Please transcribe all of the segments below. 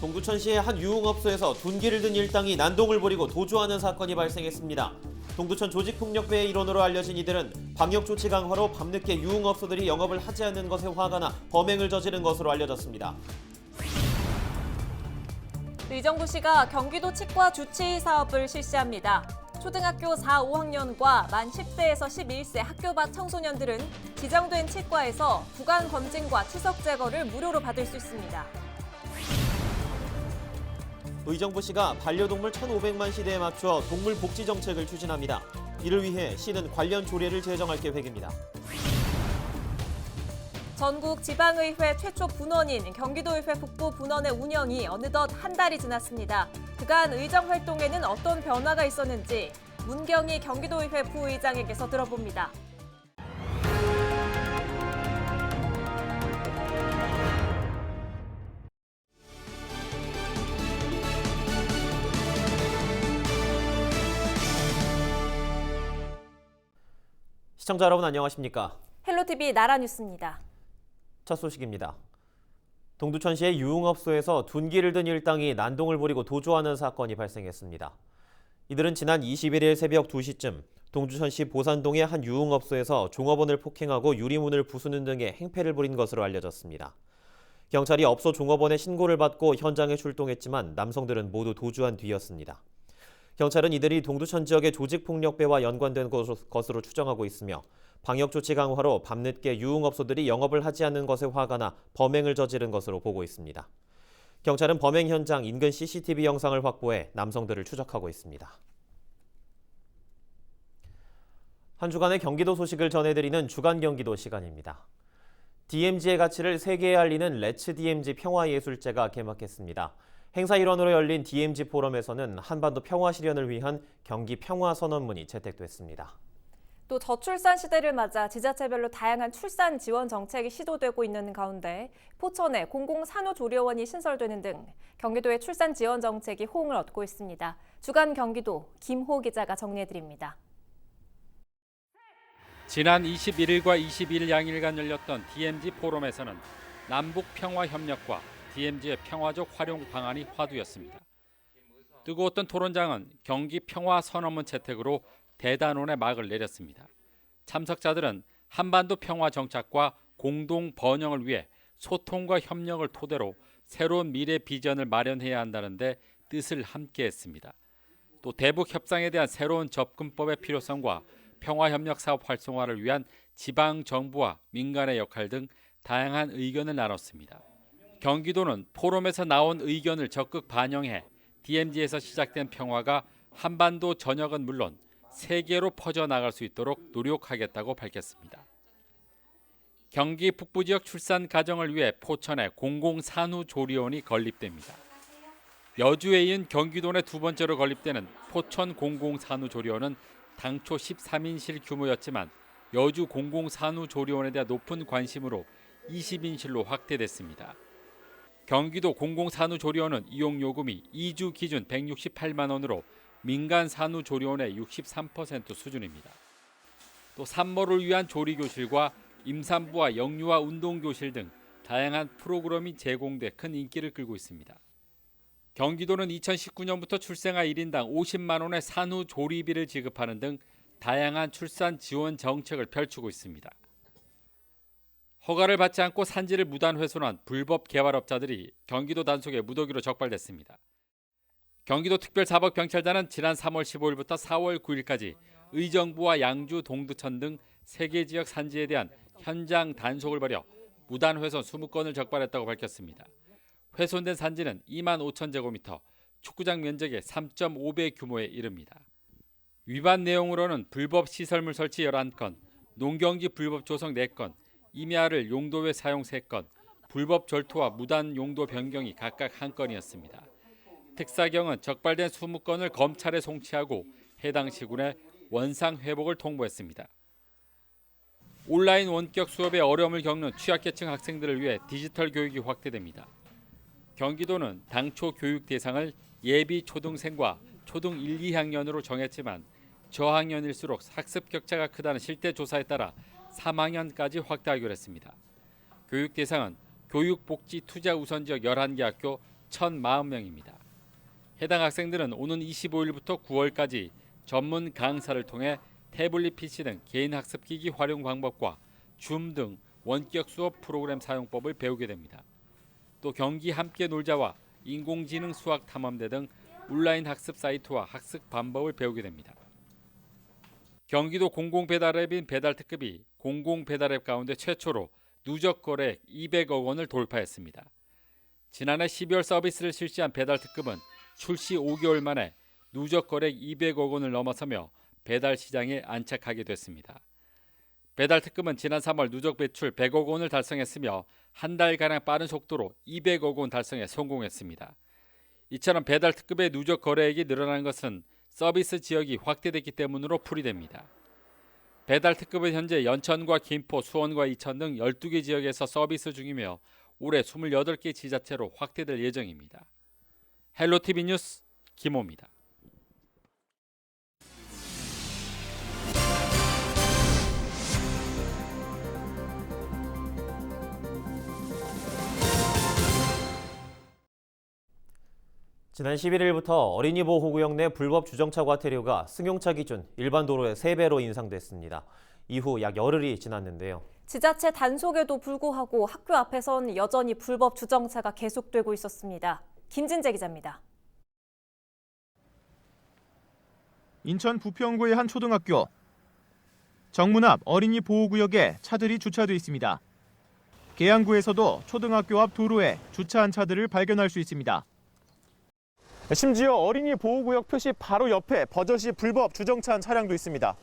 동두천시의 한 유흥업소에서 둔기를 든 일당이 난동을 부리고 도주하는 사건이 발생했습니다. 동두천 조직폭력배의 일원으로 알려진 이들은 방역 조치 강화로 밤늦게 유흥업소들이 영업을 하지 않는 것에 화가 나 범행을 저지른 것으로 알려졌습니다. 의정부 시가 경기도 치과 주치의 사업을 실시합니다. 초등학교 4, 5학년과 만 10세에서 11세 학교 밖 청소년들은 지정된 치과에서 구강 검진과 치석 제거를 무료로 받을 수 있습니다. 의정부시가 반려동물 1,500만 시대에 맞춰 동물 복지 정책을 추진합니다. 이를 위해 시는 관련 조례를 제정할 계획입니다. 전국 지방의회 최초 분원인 경기도의회 북부 분원의 운영이 어느덧 한 달이 지났습니다. 그간 의정 활동에는 어떤 변화가 있었는지 문경희 경기도의회 부의장에게서 들어봅니다. 시청자 여러분 안녕하십니까? 헬로티비 나라뉴스입니다. 첫 소식입니다. 동두천시의 유흥업소에서 둔기를 든 일당이 난동을 부리고 도주하는 사건이 발생했습니다. 이들은 지난 21일 새벽 2시쯤 동두천시 보산동의 한 유흥업소에서 종업원을 폭행하고 유리문을 부수는 등의 행패를 부린 것으로 알려졌습니다. 경찰이 업소 종업원의 신고를 받고 현장에 출동했지만 남성들은 모두 도주한 뒤였습니다. 경찰은 이들이 동두천 지역의 조직폭력배와 연관된 것으로- 추정하고 있으며 방역 조치 강화로 밤늦게 유흥업소들이 영업을 하지 않는 것에 화가 나 범행을 저지른 것으로 보고 있습니다. 경찰은 범행 현장 인근 CCTV 영상을 확보해 남성들을 추적하고 있습니다. 한 주간의 경기도 소식을 전해드리는 주간 경기도 시간입니다. DMZ의 가치를 세계에 알리는 레츠 DMZ 평화예술제가 개막했습니다. 행사 일원으로 열린 DMZ 포럼에서는 한반도 평화 실현을 위한 경기 평화 선언문이 채택됐습니다. 또 저출산 시대를 맞아 지자체별로 다양한 출산 지원 정책이 시도되고 있는 가운데 포천에 공공산후조리원이 신설되는 등 경기도의 출산 지원 정책이 호응을 얻고 있습니다. 주간 경기도 김호 기자가 정리해드립니다. 지난 21일과 22일 양일간 열렸던 DMZ 포럼에서는 남북 평화 협력과 DMZ의 평화적 활용 방안이 화두였습니다. 뜨거웠던 토론장은 경기 평화 선언문 채택으로 대단원의 막을 내렸습니다. 참석자들은 한반도 평화 정착과 공동 번영을 위해 소통과 협력을 토대로 새로운 미래 비전을 마련해야 한다는데 뜻을 함께했습니다. 또 대북 협상에 대한 새로운 접근법의 필요성과 평화 협력 사업 활성화를 위한 지방 정부와 민간의 역할 등 다양한 의견을 나눴습니다. 경기도는 포럼에서 나온 의견을 적극 반영해 DMZ에서 시작된 평화가 한반도 전역은 물론 세계로 퍼져 나갈 수 있도록 노력하겠다고 밝혔습니다. 경기 북부 지역 출산 가정을 위해 포천에 공공산후조리원이 건립됩니다. 여주에 이은 경기도 내 두 번째로 건립되는 포천 공공산후조리원은 당초 13인실 규모였지만 여주 공공산후조리원에 대한 높은 관심으로 20인실로 확대됐습니다. 경기도 공공산후조리원은 이용 요금이 2주 기준 168만 원으로 민간 산후조리원의 63% 수준입니다. 또 산모를 위한 조리교실과 임산부와 영유아 운동교실 등 다양한 프로그램이 제공돼 큰 인기를 끌고 있습니다. 경기도는 2019년부터 출생아 1인당 50만 원의 산후 조리비를 지급하는 등 다양한 출산 지원 정책을 펼치고 있습니다. 허가를 받지 않고 산지를 무단 훼손한 불법 개발업자들이 경기도 단속에 무더기로 적발됐습니다. 경기도 특별사법경찰단은 지난 3월 15일부터 4월 9일까지 의정부와 양주, 동두천 등세개 지역 산지에 대한 현장 단속을 벌여 무단 훼손 20건을 적발했다고 밝혔습니다. 훼손된 산지는 2만 5천 제곱미터, 축구장 면적의 3.5배 규모에 이릅니다. 위반 내용으로는 불법 시설물 설치 11건, 농경지 불법 조성 4건, 임야를 용도 외 사용 3건, 불법 절토와 무단 용도 변경이 각각 1건이었습니다. 특사경은 적발된 20건을 검찰에 송치하고 해당 시군에 원상 회복을 통보했습니다. 온라인 원격 수업에 어려움을 겪는 취약계층 학생들을 위해 디지털 교육이 확대됩니다. 경기도는 당초 교육 대상을 예비 초등생과 초등 1, 2학년으로 정했지만 저학년일수록 학습 격차가 크다는 실태 조사에 따라 3학년까지 확대하기로 했습니다. 교육 대상은 교육복지 투자 우선 지역 11개 학교 1,040명입니다. 해당 학생들은 오는 25일부터 9월까지 전문 강사를 통해 태블릿 PC 등 개인 학습 기기 활용 방법과 줌 등 원격 수업 프로그램 사용법을 배우게 됩니다. 또 경기 함께 놀자와 인공지능 수학 탐험대 등 온라인 학습 사이트와 학습 방법을 배우게 됩니다. 경기도 공공배달앱인 배달특급이 공공배달앱 가운데 최초로 누적 거래액 200억 원을 돌파했습니다. 지난해 12월 서비스를 실시한 배달특급은 출시 5개월 만에 누적 거래액 200억 원을 넘어서며 배달 시장에 안착하게 됐습니다. 배달특급은 지난 3월 누적 배출 100억 원을 달성했으며 한 달가량 빠른 속도로 200억 원 달성에 성공했습니다. 이처럼 배달특급의 누적 거래액이 늘어난 것은 서비스 지역이 확대됐기 때문으로 풀이됩니다. 배달 특급은 현재 연천과 김포, 수원과 이천 등 12개 지역에서 서비스 중이며 올해 28개 지자체로 확대될 예정입니다. 헬로티비 뉴스 김호입니다. 지난 11일부터 어린이 보호구역 내 불법 주정차 과태료가 승용차 기준 일반 도로의 3배로 인상됐습니다. 이후 약 열흘이 지났는데요. 지자체 단속에도 불구하고 학교 앞에선 여전히 불법 주정차가 계속되고 있었습니다. 김진재 기자입니다. 인천 부평구의 한 초등학교 정문 앞 어린이 보호구역에 차들이 주차돼 있습니다. 계양구에서도 초등학교 앞 도로에 주차한 차들을 발견할 수 있습니다. 심지어 어린이 보호구역 표시 바로 옆에 버젓이 불법 주정차한 차량도 있습니다.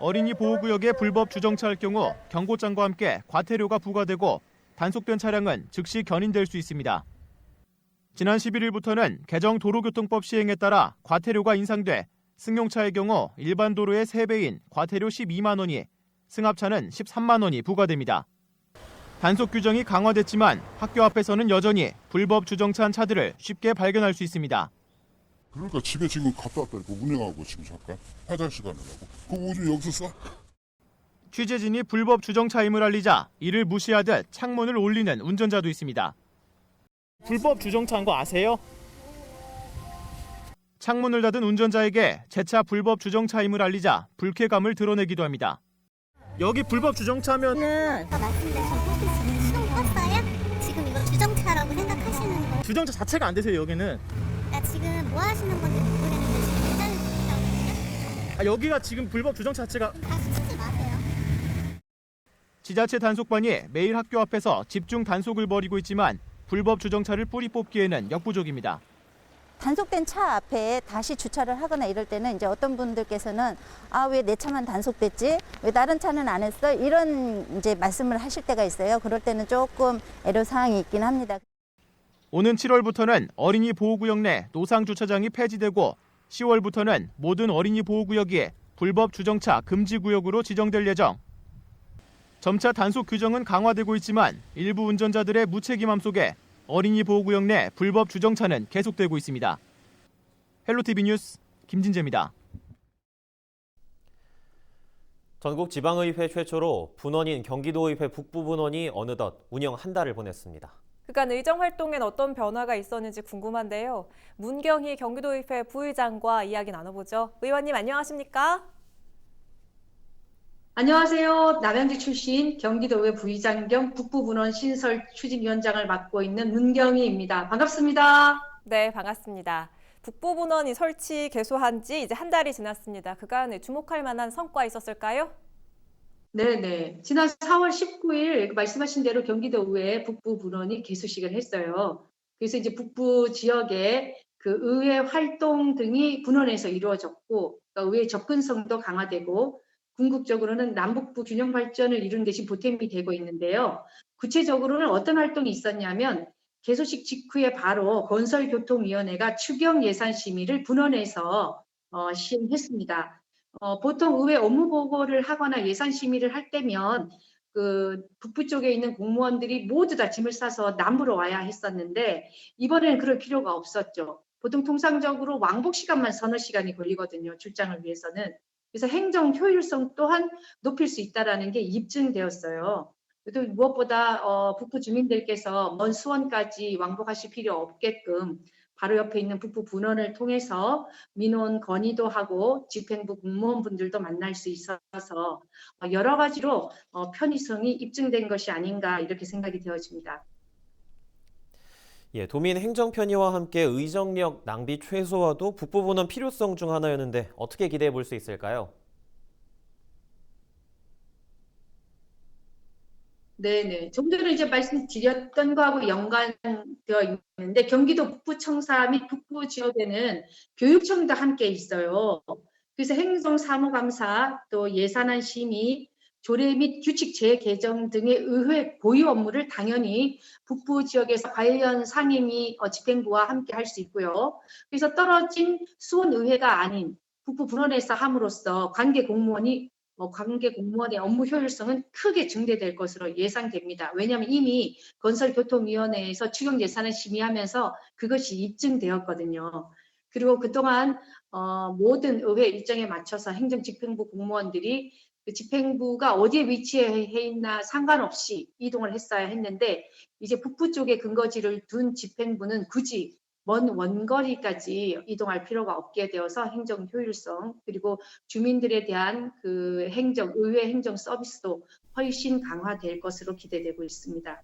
어린이 보호구역에 불법 주정차할 경우 경고장과 함께 과태료가 부과되고 단속된 차량은 즉시 견인될 수 있습니다. 지난 11일부터는 개정 도로교통법 시행에 따라 과태료가 인상돼 승용차의 경우 일반 도로의 3배인 과태료 12만 원이 승합차는 13만 원이 부과됩니다. 단속 규정이 강화됐지만 학교 앞에서는 여전히 불법 주정차한 차들을 쉽게 발견할 수 있습니다. 그러니까 집에 지금 갔다 왔다니까 운행하고 지금 잠깐 화장실 가느라고 그거 오줌 여기서 싸? 취재진이 불법 주정차임을 알리자 이를 무시하듯 창문을 올리는 운전자도 있습니다. 불법 주정차한 거 아세요? 창문을 닫은 운전자에게 제차 불법 주정차임을 알리자 불쾌감을 드러내기도 합니다. 여기 불법 주정차면 는 아까 말씀드린 폴트 지금 시동 껐어요? 지금 이거 주정차라고 생각하시는 거 주정차 자체가 안 되세요 여기는. 그러니까 지금 뭐 하시는 건지 모르겠는데 지금 운전을 아, 여기가 지금 불법 주정차 자체가 다시 치지 마세요 지자체 단속반이 매일 학교 앞에서 집중 단속을 벌이고 있지만 불법 주정차를 뿌리 뽑기에는 역부족입니다. 단속된 차 앞에 다시 주차를 하거나 이럴 때는 이제 어떤 분들께서는 아 왜 내 차만 단속됐지 왜 다른 차는 안 했어 이런 이제 말씀을 하실 때가 있어요. 그럴 때는 조금 애로 사항이 있긴 합니다. 오는 7월부터는 어린이 보호구역 내 노상 주차장이 폐지되고 10월부터는 모든 어린이 보호구역이 불법 주정차 금지 구역으로 지정될 예정. 점차 단속 규정은 강화되고 있지만 일부 운전자들의 무책임함 속에 어린이 보호구역 내 불법 주정차는 계속되고 있습니다. 헬로티비 뉴스 김진재입니다. 전국 지방의회 최초로 분원인 경기도의회 북부분원이 어느덧 운영 한 달을 보냈습니다. 그간 의정 활동엔 어떤 변화가 있었는지 궁금한데요. 문경희 경기도의회 부의장과 이야기 나눠보죠. 의원님 안녕하십니까? 안녕하세요. 남양주 출신 경기도의 부의장 겸 북부분원 신설 추진위원장을 맡고 있는 문경희입니다. 반갑습니다. 네, 반갑습니다. 북부분원이 설치 개소한 지 이제 한 달이 지났습니다. 그간 주목할 만한 성과 있었을까요? 네네. 지난 4월 19일 말씀하신 대로 경기도 의회 북부분원이 개소식을 했어요. 그래서 이제 북부 지역의 그 의회 활동 등이 분원에서 이루어졌고, 그러니까 의회 접근성도 강화되고, 궁극적으로는 남북부 균형 발전을 데 지금 보탬이 되고 있는데요. 구체적으로는 어떤 활동이 있었냐면 개소식 직후에 바로 건설교통위원회가 추경 예산 심의를 분원해서 어, 시행했습니다. 어, 보통 의회 업무 보고를 하거나 예산 심의를 할 때면 그 북부 쪽에 있는 공무원들이 모두 다 짐을 싸서 남부로 와야 했었는데 이번에는 그럴 필요가 없었죠. 보통 통상적으로 왕복 시간만 서너 시간이 걸리거든요. 출장을 위해서는. 그래서 행정 효율성 또한 높일 수 있다라는 게 입증되었어요. 또 무엇보다 어, 북부 주민들께서 먼 수원까지 왕복하실 필요 없게끔 바로 옆에 있는 북부 분원을 통해서 민원 건의도 하고 집행부 공무원분들도 만날 수 있어서 어, 여러 가지로 어, 편의성이 입증된 것이 아닌가 이렇게 생각이 되어집니다. 예, 도민 행정 편의와 함께 의정력 낭비 최소화도 북부분은 필요성 중 하나였는데 어떻게 기대해 볼 수 있을까요? 네네. 좀 전에 이제 말씀드렸던 거하고 연관되어 있는데 경기도 북부청사 및 북부 지역에는 교육청도 함께 있어요. 그래서 행정사무감사 또 예산안 심의 조례 및 규칙 재개정 등의 의회 고유 업무를 당연히 북부 지역에서 관련 상임위 어, 집행부와 함께 할 수 있고요. 그래서 떨어진 수원의회가 아닌 북부 분원에서 함으로써 관계 공무원이 어, 관계 공무원의 업무 효율성은 크게 증대될 것으로 예상됩니다. 왜냐하면 이미 건설교통위원회에서 추경 예산을 심의하면서 그것이 입증되었거든요. 그리고 그동안 어, 모든 의회 일정에 맞춰서 행정집행부 공무원들이 그 집행부가 어디에 위치해 있나 상관없이 이동을 했어야 했는데 이제 북부 쪽에 근거지를 둔 집행부는 굳이 먼 원거리까지 이동할 필요가 없게 되어서 행정 효율성 그리고 주민들에 대한 그 행정 의회 행정 서비스도 훨씬 강화될 것으로 기대되고 있습니다.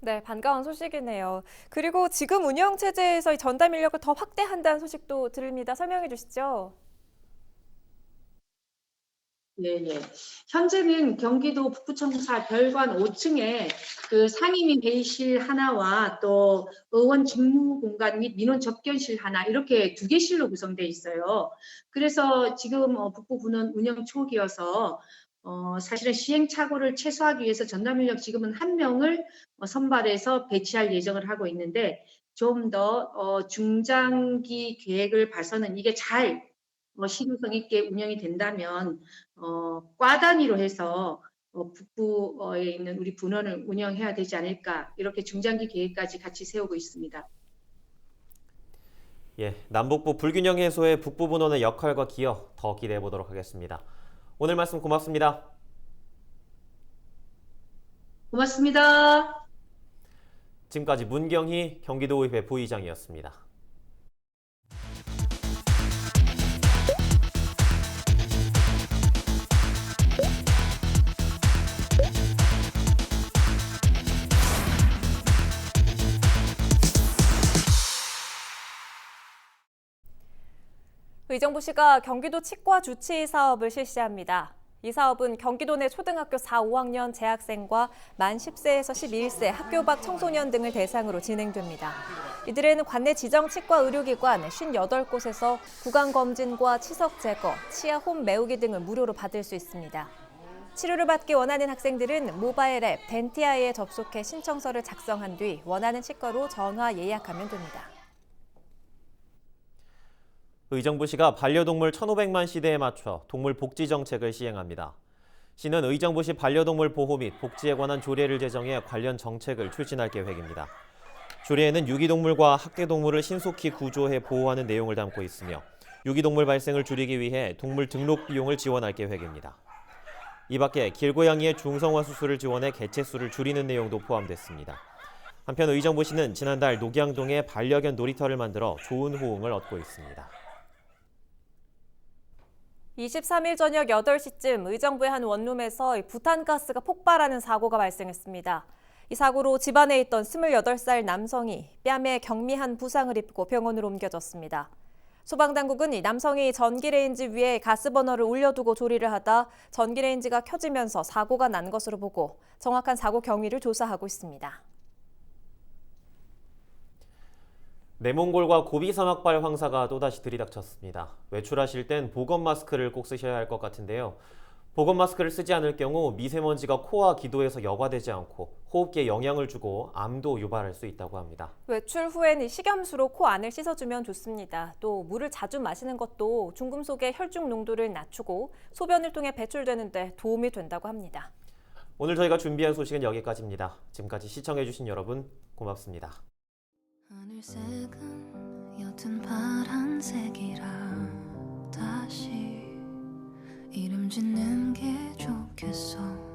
네, 반가운 소식이네요. 그리고 지금 운영 체제에서 이 전담 인력을 더 확대한다는 소식도 들립니다. 설명해 주시죠. 네, 네. 현재는 경기도 북부청사 별관 5층에 그 상임위 회의실 하나와 또 의원 직무 공간 및 민원 접견실 하나 이렇게 두 개실로 구성되어 있어요. 그래서 지금 어, 북부부는 운영 초기여서 어, 사실은 시행착오를 최소화하기 위해서 전담 인력 지금은 한 명을 어, 선발해서 배치할 예정을 하고 있는데 좀더 어, 중장기 계획을 봐서는 이게 잘 어, 실효성 있게 운영이 된다면 어, 과 단위로 해서 어, 북부에 있는 우리 분원을 운영해야 되지 않을까 이렇게 중장기 계획까지 같이 세우고 있습니다. 예, 남북부 불균형 해소의 북부 분원의 역할과 기여 더 기대해 보도록 하겠습니다. 오늘 말씀 고맙습니다. 고맙습니다. 지금까지 문경희 경기도의회 부의장이었습니다. 의정부시가 경기도 치과 주치 사업을 실시합니다. 이 사업은 경기도 내 초등학교 4, 5학년 재학생과 만 10세에서 11세 학교 밖 청소년 등을 대상으로 진행됩니다. 이들에는 관내 지정 치과 의료기관 58곳에서 구강 검진과 치석 제거, 치아 홈 메우기 등을 무료로 받을 수 있습니다. 치료를 받기 원하는 학생들은 모바일 앱 덴티아이에 접속해 신청서를 작성한 뒤 원하는 치과로 전화 예약하면 됩니다. 의정부시가 반려동물 1,500만 시대에 맞춰 동물 복지 정책을 시행합니다. 시는 의정부시 반려동물 보호 및 복지에 관한 조례를 제정해 관련 정책을 추진할 계획입니다. 조례에는 유기동물과 학대동물을 신속히 구조해 보호하는 내용을 담고 있으며 유기동물 발생을 줄이기 위해 동물 등록 비용을 지원할 계획입니다. 이 밖에 길고양이의 중성화 수술을 지원해 개체 수를 줄이는 내용도 포함됐습니다. 한편 의정부시는 지난달 녹양동에 반려견 놀이터를 만들어 좋은 호응을 얻고 있습니다. 23일 저녁 8시쯤 의정부의 한 원룸에서 부탄가스가 폭발하는 사고가 발생했습니다. 이 사고로 집안에 있던 28살 남성이 뺨에 경미한 부상을 입고 병원으로 옮겨졌습니다. 소방당국은 이 남성이 전기레인지 위에 가스버너를 올려두고 조리를 하다 전기레인지가 켜지면서 사고가 난 것으로 보고 정확한 사고 경위를 조사하고 있습니다. 내몽골과 고비 사막발 황사가 또다시 들이닥쳤습니다. 외출하실 땐 보건 마스크를 꼭 쓰셔야 할 것 같은데요. 보건 마스크를 쓰지 않을 경우 미세먼지가 코와 기도에서 여과되지 않고 호흡기에 영향을 주고 암도 유발할 수 있다고 합니다. 외출 후에는 식염수로 코 안을 씻어주면 좋습니다. 또 물을 자주 마시는 것도 중금속의 혈중 농도를 낮추고 소변을 통해 배출되는데 도움이 된다고 합니다. 오늘 저희가 준비한 소식은 여기까지입니다. 지금까지 시청해주신 여러분 고맙습니다. 하늘색은 옅은 파란색이라 다시 이름 짓는 게 좋겠어.